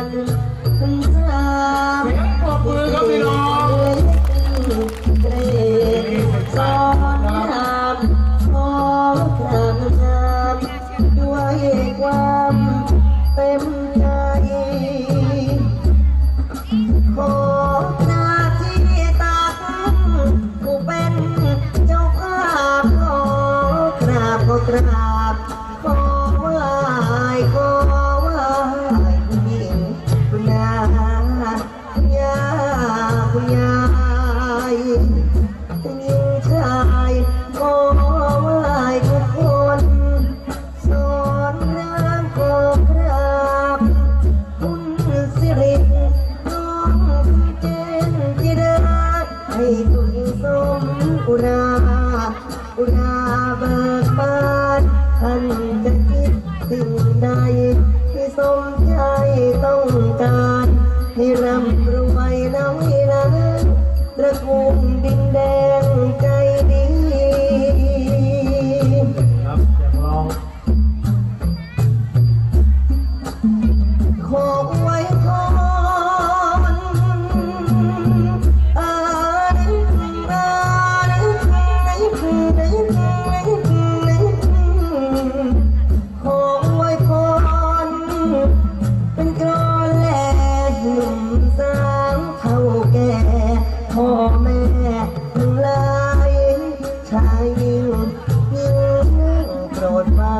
กันคุณสามปรบมือครับพี่น้องสอนรามขอกราบงามด้วยความเต็มใจ ขอหน้าที่ตักกูเป็นเจ้าภาพขอกราบขอกราบ ขอไหว้ทุกคนสอนรามขอกราบคุณสิริน้องเจนจิราให้ตุนสมอุราอุราเบิกบานท่านจะคิดสิ่งใดที่สมใจต้องการให้ร่ำรวยน้อยนั้นตระกูลดินแดง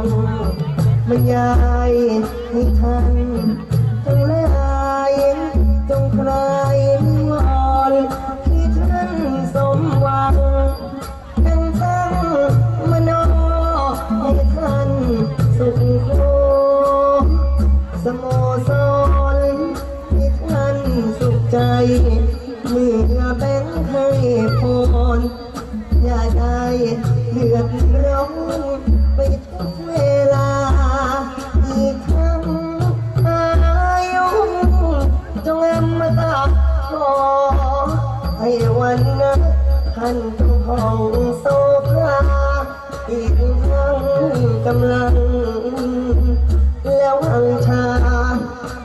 งบรรยายให้ท่านทั้งหลายจงคลายนิวรณ์ที่ท่านสมหวังดังตั้งมโนให้ท่านสุขโคสโมสรให้ท่านสุขใจ เมื่อแบ่งให้พรอย่าได้เดือดร้อน วันนั้นท่านจงผ่องโสภาอีกทั้งกำลัง แล้วหังชา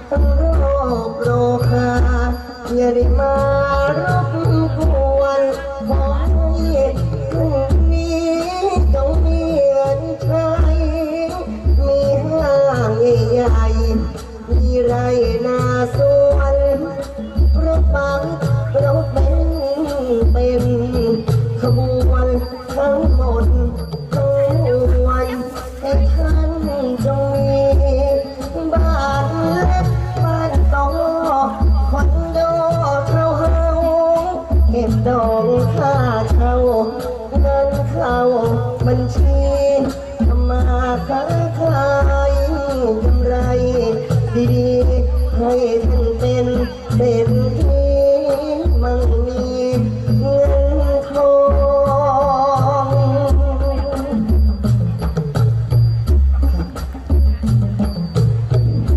ทั้งโรคโรคาอย่าได้มารบกวนขอให้พรุ่งนี้จงมีเงินใช้มีห้างใหญ่มีไรนาส ขบวนทั้งหมดทั้งมวลให้ท่านจงมีบ้านเล็กบ้านโตคอนโดเท่าเฮาเก็บดอกค่าเช่าเงินเข้าบัญชีทำมาค้าขายกำไรดีๆให้ท่านเป็นเศรษ